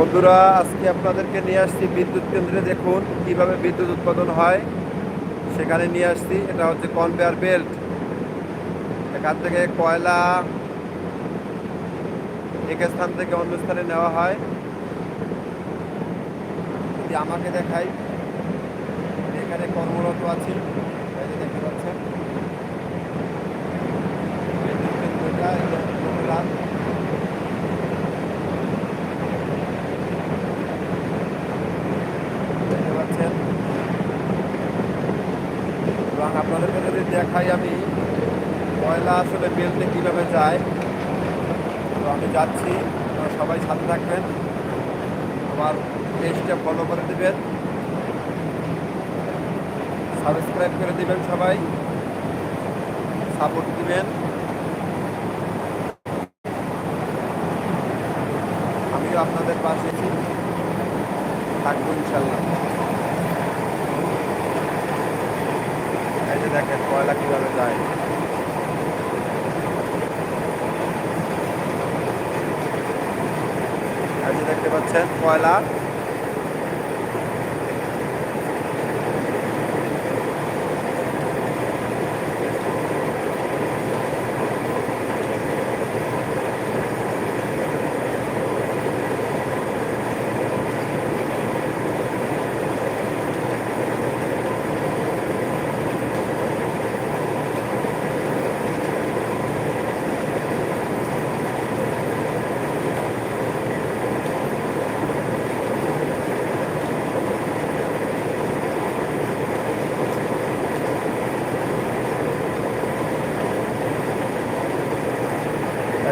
বন্ধুরা, আজকে আপনাদেরকে নিয়ে আসছি বিদ্যুৎ কেন্দ্রে দেখুন কীভাবে বিদ্যুৎ উৎপাদন হয়। সেখানে নিয়ে আসছি, এটা হচ্ছে কনভেয়ার বেল্ট এখান থেকে কয়লা এক স্থান থেকে অন্য স্থানে নেওয়া হয়। যদি আমাকে দেখাই, এখানে কর্মরত আছি দেখতে পাচ্ছেন। বিদ্যুৎ কেন্দ্রটা এই যে লোকেরা দেখতে পাচ্ছেন এবং আপনাদেরকে যদি দেখাই আমি। ময়লা আসলে বেলতে কীভাবে যায়, তো আমি যাচ্ছি। সবাই সাথে থাকবেন। আমার পেজটা ফলো করে দেবেন। সাবস্ক্রাইব করে দেবেন সবাই। সাপোর্ট দিবেন। আমিও আপনাদের পাশে থাকব ইনশাল্লাহ। যে দেখেন কয়লা কীভাবে যায়। দেখতে পাচ্ছেন কয়লা।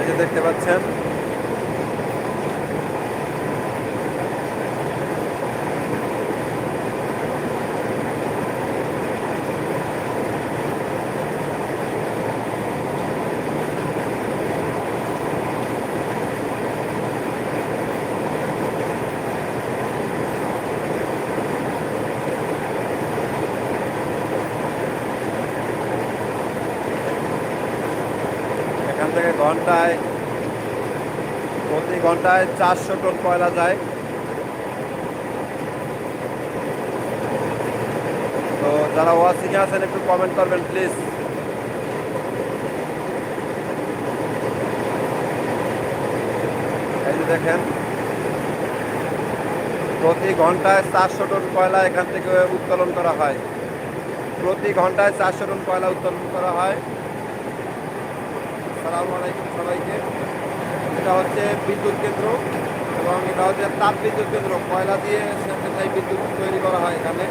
যে দেখতে পাচ্ছেন এখান থেকে ঘন্টায় প্রতি ঘন্টায় চারশো টন কয়লা যায়। তো যারা ওয়াচিং আছেন, একটু কমেন্ট করবেন প্লিজ এই দেখেন, প্রতি ঘন্টায় চারশো টন কয়লা এখান থেকে উত্তোলন করা হয়। প্রতি ঘন্টায় চারশো টন কয়লা উত্তোলন করা হয়। সালামু আলাইকুম সবাইকে। এটা হচ্ছে বিদ্যুৎ কেন্দ্র এবং এটা হচ্ছে তাপ বিদ্যুৎ কেন্দ্র। কয়লা দিয়ে সেখানে বিদ্যুৎ তৈরি করা হয় এখানে।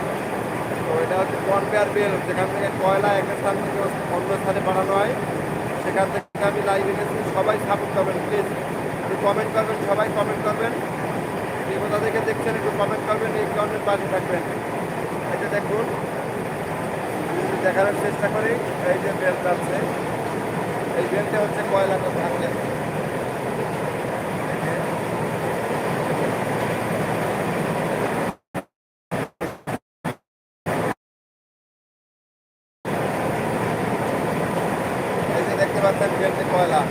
তো এটা হচ্ছে কনভেয়ার বেল যেখান থেকে কয়লা এক স্থান থেকে অন্য স্থানে বানানো হয়, সেখান থেকে আমি লাইভে গেছি সবাই সাপোর্ট করবেন প্লিজ একটু কমেন্ট করবেন, সবাই কমেন্ট করবেন। যে কোথা থেকে দেখছেন, একটু কমেন্ট করবেন, এই কারণে পাশে থাকবেন এটা দেখুন, দেখানোর চেষ্টা করি, এই যে বেল যাচ্ছে এই বেলটা হচ্ছে কয়লাটা থাকলে দেখতে পাচ্ছেন বেলটে কয়লা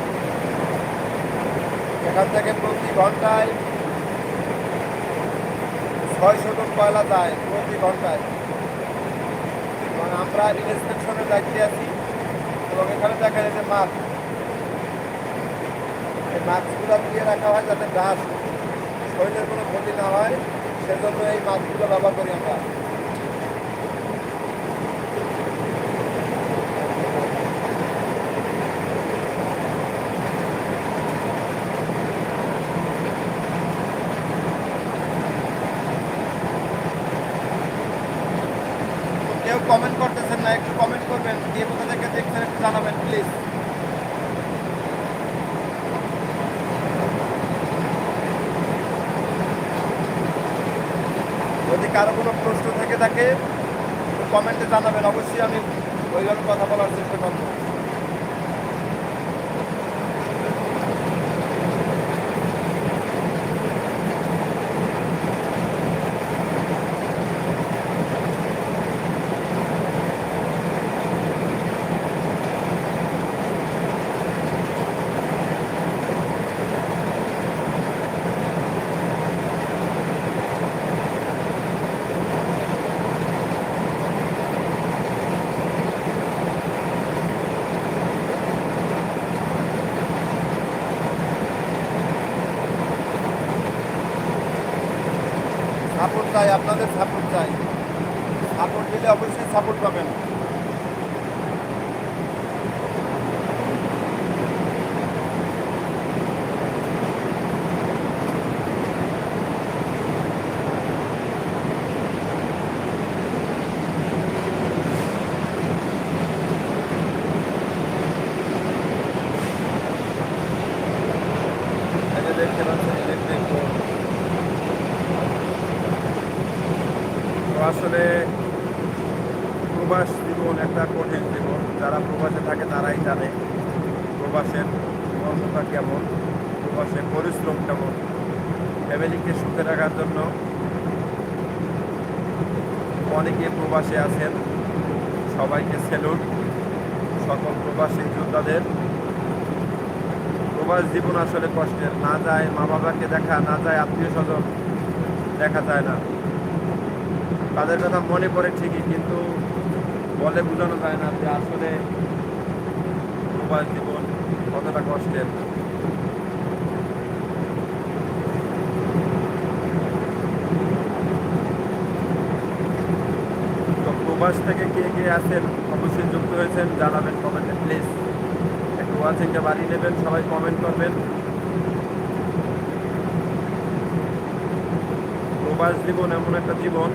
এখান থেকে প্রতি ঘন্টায় ছয়শো টন কয়লা যায় প্রতি ঘন্টায় এবং আমরা ইন্সপেকশনের দায়িত্বে আছি এবং এখানে দেখা যায় যে মাছ। এই মাছগুলো দিয়ে রাখা হয় যাতে গাছ শরীরের কোনো ক্ষতি না হয়, সেজন্য এই মাছগুলো ব্যবহার করি আমরা কেউ কমেন্ট করতেছেন না একটু কমেন্ট করবেন দিয়ে কোথা থেকে দেখছেন, একটু জানাবেন প্লিজ যদি কারও কোনো প্রশ্ন থেকে থাকে কমেন্টে জানাবেন। অবশ্যই আমি ওইভাবে কথা বলার চেষ্টা করব। চাই আপনাদের সাপোর্ট চাই। সাপোর্ট দিলে অবশ্যই সাপোর্ট পাবেন এই যে দেখতে পাচ্ছেন ইলেকট্রিক বোর্ড তো আসলে প্রবাস জীবন একটা কঠিন জীবন। যারা প্রবাসে থাকে তারাই জানে প্রবাসের কর্মটা কেমন, প্রবাসের পরিশ্রম কেমন। ফ্যামিলিকে সুখে রাখার জন্য অনেকে প্রবাসে আছেন। সবাইকে সেলুট সকল প্রবাসী যোদ্ধাদের। প্রবাস জীবন আসলে কষ্টের। না যায় মা বাবাকে দেখা, না যায় আত্মীয় স্বজন দেখা যায় না। তাদের কথা মনে পড়ে ঠিকই, কিন্তু বলে বোঝানো যায় না যে আসলে প্রবাস জীবন কতটা কষ্টের। প্রবাস থেকে কে কে আছেন, অবশ্যই যুক্ত হয়েছেন, জানাবেন কমেন্টে, প্লিজ। একটু ওয়াচিংটা বাড়িয়ে নেবেন, সবাই কমেন্ট করবেন। প্রবাস জীবন এমন একটা জীবন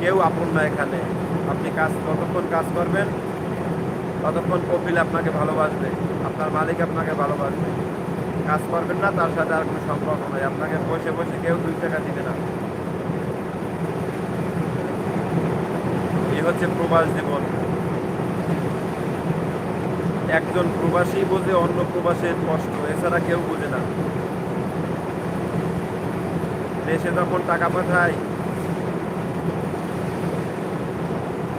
কেউ আপন না এখানে। আপনি কাজ যতক্ষণ কাজ করবেন? ততক্ষণ কপিল আপনাকে ভালোবাসবে, আপনার মালিক আপনাকে ভালোবাসবে। কাজ করবেন না, তার সাথে আর কোনো সম্পর্ক নাই। আপনাকে বসে বসে কেউ দুই টাকা দিবে না। এই হচ্ছে প্রবাস জীবন। একজন প্রবাসী বোঝে, অন্য প্রবাসের কষ্ট। এছাড়া কেউ বোঝে না। দেশে যখন টাকা পাঠায়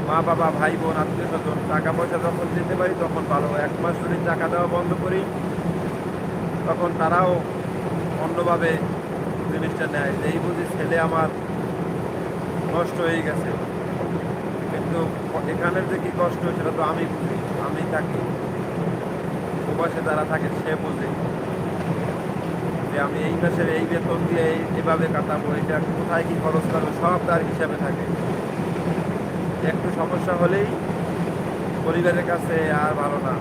মা, বাবা, ভাই, বোন, আত্মীয় স্বজন টাকা পয়সা যখন দিতে পারি, তখন ভালো এক মাস যদি টাকা দেওয়া বন্ধ করি। তখন তারাও অন্যভাবে জিনিসটা নেয় যে, এই বুঝি ছেলে আমার নষ্ট হয়ে গেছে। কিন্তু এখানের যে কী কষ্ট, সেটা তো আমি বুঝি, আমি থাকি প্রবাসে যারা থাকে, সে বুঝে। যে আমি এই মাসের এই বেতন দিয়ে এই এভাবে কাটাবো, এটা কোথায় কী খরচ করব, সব তার হিসাবে থাকে। একটু সমস্যা হলেই পরিবারের কাছে আর ভালো না।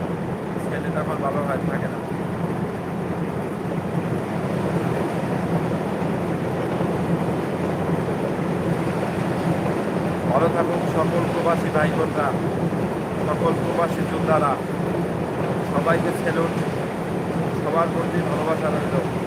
ছেলে তখন ভালো হয়, থাকে না। ভালো থাকুন সকল প্রবাসী ভাই বোনরা সকল প্রবাসী যোদ্ধারা। সবাইকে সেলুট সবার প্রতি ভালোবাসা রইল।